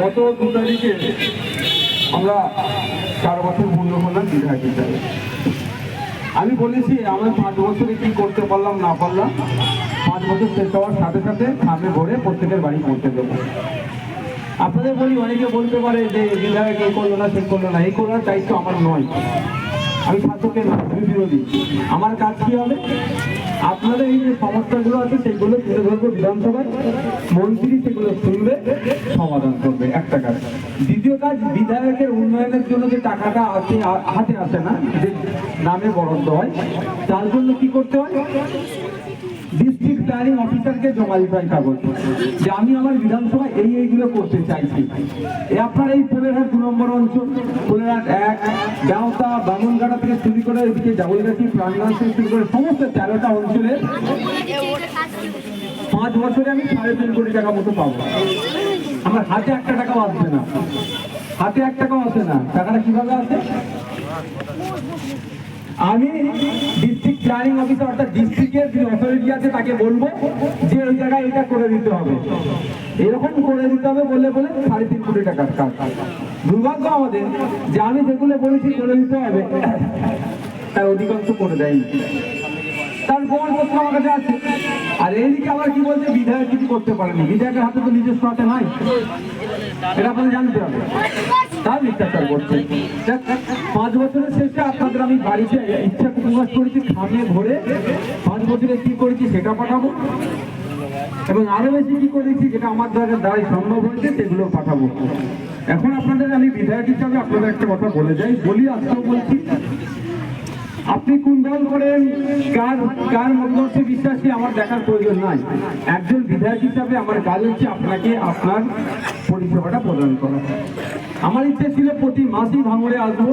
গত দু তারিখে আমরা চার বছর পূর্ণ করলাম বিধায়ক হিসাবে আমি বলেছি আমরা পাঁচ বছরে কি করতে পারলাম, না পারলাম, পাঁচ বছর শেষ হওয়ার সাথে সাথে সামনে ভরে প্রত্যেকের বাড়ি পৌঁছে দেবো। আপনাদের বলি, অনেকে বলতে পারে যে, বিধায়ক এই করল না, সে করল না এই করার দায়িত্ব আমার নয়। আমি শাসকের না বিরোধী আমার কাজ কি হবে? আপনাদের এই যে সমস্যাগুলো আছে, সেগুলো তুলে ধরবো বিধানসভায়। মন্ত্রী সেগুলো শুনবে, সমাধান করবে, একটা কাজ। দ্বিতীয় কাজ, বিধায়কের উন্নয়নের জন্য যে টাকাটা আছে হাতে আসে না, যে নামে বরাদ্দ হয়, তার জন্য কি করতে হয়? ডিস্ট্রিক্ট প্ল্যানিং অফিসারকে জমা দিতে হয় কাগজ যে আমি আমার বিধানসভায় এই এইগুলো করতে চাইছি। আপনার এই পোলেরহাট দু নম্বর অঞ্চল, পোলেরহাট এক গাঁওতা বামনগাড়া থেকে শুরু করে এদিকে জাবলগাছি, প্রাণগঞ্জ থেকে শুরু করে সমস্ত তেরোটা অঞ্চলে পাঁচ বছরে আমি সাড়ে তিন কোটি টাকা মতো পাবো। আমার হাতে একটা টাকাও আসবে না। হাতে এক টাকাও আসে না। টাকাটা কীভাবে আসে? আমি ডিস্ট্রিক্ট প্ল্যানিং অফিসার অর্থাৎ ডিস্ট্রিক্টের যে অথরিটি আছে, তাকে বলব যে ওই জায়গায় এটা করে দিতে হবে। এরকম করে দিতে হবে বলে বলে সাড়ে তিন কোটি টাকার কাজ। দুর্ভাগ্য আমাদের যে আমি যেগুলো বলেছি করে দিতে হবে, তার অধিকাংশ করে দেয়নি। তার প্রমাণপত্র আমার কাছে আছে। আর এইদিকে আবার কি বলছে? বিধায়ক কিছু করতে পারেনি। বিধায়কের হাতে তো নিজস্ব হাতে নাই। এটা আপনাদের জানতে হবে। তার মিথ্যাচার করছে। পাঁচ বছরের শেষে আপনাদের আমি বাড়িতে ইচ্ছা প্রকাশ করেছি, খামিয়ে ভরে পাঁচ বছরে কি করেছি সেটা পাঠাবো। এবং আরও বেশি কি করেছি যেটা আমার দ্বারা দ্বারাই সম্ভব হয়েছে, সেগুলো পাঠাবো। এখন আপনাদের আমি বিধায়ক হিসাবে আপনাদের একটা কথা বলে যাই। বলি, আজকেও বলছি আপনি কোন দল করেন? কার কার মধ্যে বিশ্বাসী? আমার দেখার প্রয়োজন নাই। একজন বিধায়ক হিসাবে আমার কাজ হচ্ছে আপনাকে আপনার পরিষেবাটা প্রদান করা। আমার ইচ্ছে ছিল প্রতি মাসেই ভাঙড়ে আসব,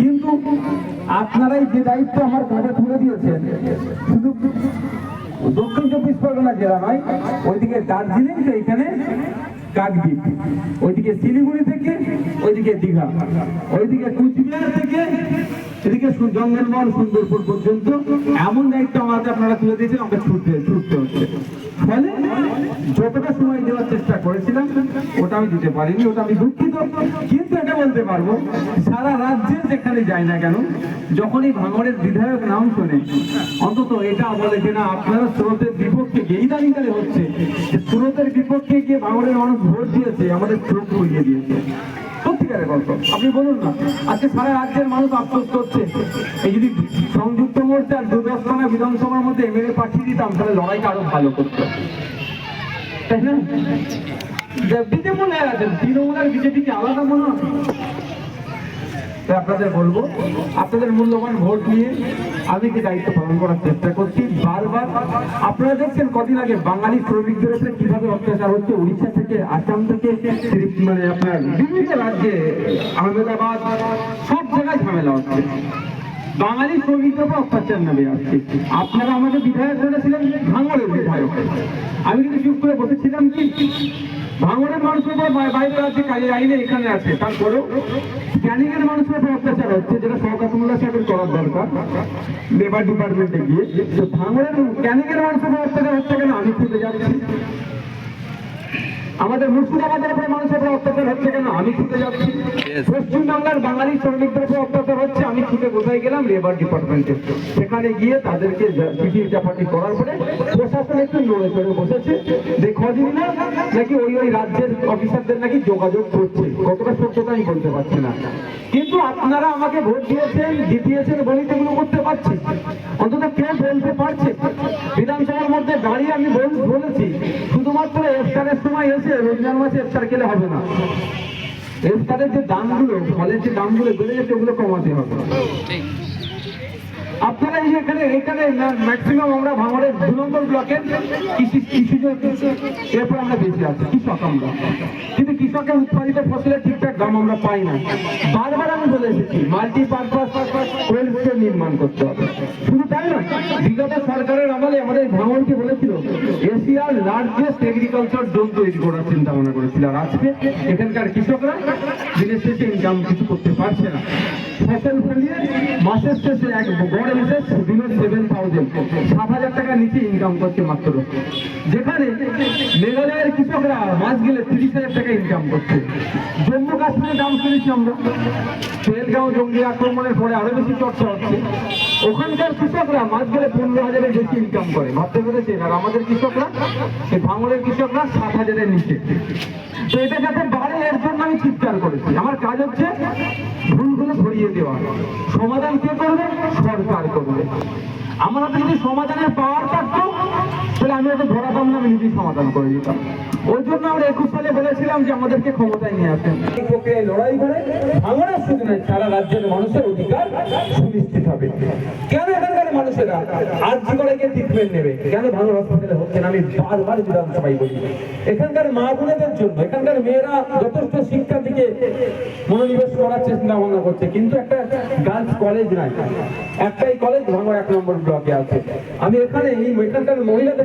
কিন্তু আপনারাই যে দায়িত্ব আমার কাঁধে তুলে দিয়েছেন, শুধু দক্ষিণ চব্বিশ পরগনা জেলা নয়, ওইদিকে দার্জিলিং তো এখানে কাকদ্বীপ, ওইদিকে শিলিগুড়ি থেকে, ওইদিকে দীঘা, ওইদিকে কুচবিহার থেকে এদিকে জঙ্গলমহল সুন্দরপুর পর্যন্ত এমন দায়িত্ব আমাকে আপনারা তুলে দিয়েছেন, আমাকে ছুটতে ছুটতে হচ্ছে। ফলে যতটা সময় দেওয়ার চেষ্টা করেছিলাম, ওটা আমি দিতে পারিনি, ওটা আমি দুঃখিত। কিন্তু এটা বলতে পারব, সারা রাজ্যে যেখানে যায় না কেন, যখনই ভাঙড়ের বিধায়ক নাম শুনে, অন্তত এটা বলে যে না, আপনারা স্রোতের বিপক্ষে গিয়ে ইদানিকালে হচ্ছে স্রোতের বিপক্ষে গিয়ে ভাঙড়ের মানুষ ভোট দিয়েছে, আমাদের চোখ খুলিয়ে দিয়েছে। আপনি বলুন না, আজকে সারা রাজ্যের মানুষ আফসোস করছে। এই যদি সংযুক্ত মোর্চা আর দুর্গাস্থানা বিধানসভার মধ্যে এমএলএ পাঠিয়ে দিতাম, তাহলে লড়াইটা আরও ভালো করতো। তাই না? বিজেপি মনে হয় তৃণমূল আর বিজেপিকে আলাদা মনে হয়? তাই আপনাদের বলব, আপনাদের মূল্যবান ভোট নিয়ে আমি কি দায়িত্ব পালন করার চেষ্টা করছি? বারবার আপনারা দেখছেন কদিন আগে বাঙালি শ্রমিকদের উপরে কীভাবে অত্যাচার হচ্ছে, উড়িষ্যা থেকে, আসাম থেকে মানে আপনার বিভিন্ন রাজ্যে আহমেদাবাদ, সব জায়গায় ঝামেলা হচ্ছে। বাঙালি শ্রমিকদের উপর অত্যাচার নেমে আসছে। আপনারা আমাকে বিধায়ক করেছিলেন ভাঙড়ের বিধায়ক। আমি কিন্তু চুপ করে বসেছিলাম কি? ভাঙড়ের মানুষের উপর বাই- বাইরে আছে, কাজের আইনে এখানে আছে। তারপরেও ক্যানিংয়ের মানুষের উপর অত্যাচার হচ্ছে, যেটা সরকারমূল্য সাহেবের করার দরকার। লেবার ডিপার্টমেন্টে গিয়ে, তো ভাঙড়ের ক্যানিংয়ের মানুষের উপর অত্যাচার হচ্ছে কেন? আমি খুঁজে যাচ্ছি। আমাদের মুর্শিদাবাদের উপরে মানুষের উপর অত্যাচার হচ্ছে কেন? আমি ছুটে যাচ্ছি। পশ্চিমবাংলার বাঙালি শ্রমিকদের উপর অত্যাচার হচ্ছে আমি ছুটে কোথায় গেলাম? লেবার ডিপার্টমেন্টে সেখানে গিয়ে তাদেরকে চিঠি চাপাটি করার পরে প্রশাসন একটু নড়ে চড়ে বসেছে। যে খোঁজ নিল নাকি ওই ওই রাজ্যের অফিসারদের নাকি যোগাযোগ করছে। কতটা সত্যতা আমি বলতে পারছি না। কিন্তু আপনারা আমাকে ভোট দিয়েছেন জিতিয়েছেন বলেই তো এগুলো করতে পারছি। অন্তত কেউ বলতে পারছে? বিধানসভার মধ্যে দাঁড়িয়ে আমি বলেছি। শুধুমাত্র ইফতারের সময় এসে রমজান মাসে ইফতার খেলে হবে না। ইফতারের যে দামগুলো, ফলের যে দামগুলো বেড়ে যাচ্ছে ওগুলো কমাতে হবে। আপনারা এই এখানে এখানে ম্যাক্সিমাম আমরা ভাঙড়ের দু নম্বর ব্লকের কৃষি এরপর আমরা বেশি আছি, কৃষক আমরা। কিন্তু কৃষকের উৎপাদিত ফসলের ঠিকঠাক দাম আমরা পাই না। বারবার আমি বলে এসেছি মাল্টি পারপাস কোয়েল স্টোর নির্মাণ করতে হবে। শুধু তাই না বিগত সরকারের আমলে আমাদের ভাঙড়কে বলেছিল, এশিয়ার লার্জেস্ট এগ্রিকালচার জোন তৈরি করার চিন্তা ভাবনা করেছিল। আর আজকে এখানকার কৃষকরা দিনের শেষে ইনকাম কিছু করতে পারছে না। মাসের শেষে এক গড় বিশেষ বিলো সেভেন থাউজেন্ড সাত হাজার টাকা নিচে ইনকাম করছে মাত্র। যেখানে মেঘালয়ের কৃষকরা মাস গেলে তিরিশ হাজার টাকা ইনকাম করছে। জম্মু কাশ্মীরের নাম শুনেছি আমরা। পেলগাঁও জঙ্গি আক্রমণের পরে আরও বেশি চর্চা হচ্ছে। ওখানকার কৃষকরা মাস গেলে পনেরো হাজারের বেশি ইনকাম করে। ভাবতে পেরেছেন? আর আমাদের কৃষকরা, এই ভাঙড়ের কৃষকরা সাত হাজারের নিচে। তো এটা যাতে বাড়ে, এর জন্য আমি চিৎকার করেছি। আমার কাজ হচ্ছে ভুলগুলো ধরিয়ে দেওয়া সমাধান কে করবে? সরকার করবে। আমার যদি সমাধানের পাওয়ার থাকতো, তাহলে আমি ওকে ধরাতাম না, আমি নিজেই সমাধান করে দিতাম। ওই জন্য আমরা একুশ সালে বলেছিলাম যে আমাদেরকে ক্ষমতায় নিয়ে আসেন। এই প্রক্রিয়ায় লড়াই করে ভাঙনের শুধু নয় সারা রাজ্যের মানুষের অধিকার সুনিশ্চিত হবে। কেন না আর কি করে কে ট্রিটমেন্ট নেবে? কেন ভালো হসপিটালে হচ্ছে না? আমি বারবার বিধানসভায় বলি। এখানকার মা বোনেদের জন্য, এখানকার মেয়েরা যথেষ্ট শিক্ষার দিকে মনোনিবেশ করার চেষ্টা ভাবনা করছে। কিন্তু একটা গার্লস কলেজ নাই। একটাই কলেজ ভাঙর এক নম্বর ব্লকে আছে। আমি এখানে এই এখানকার মহিলাদের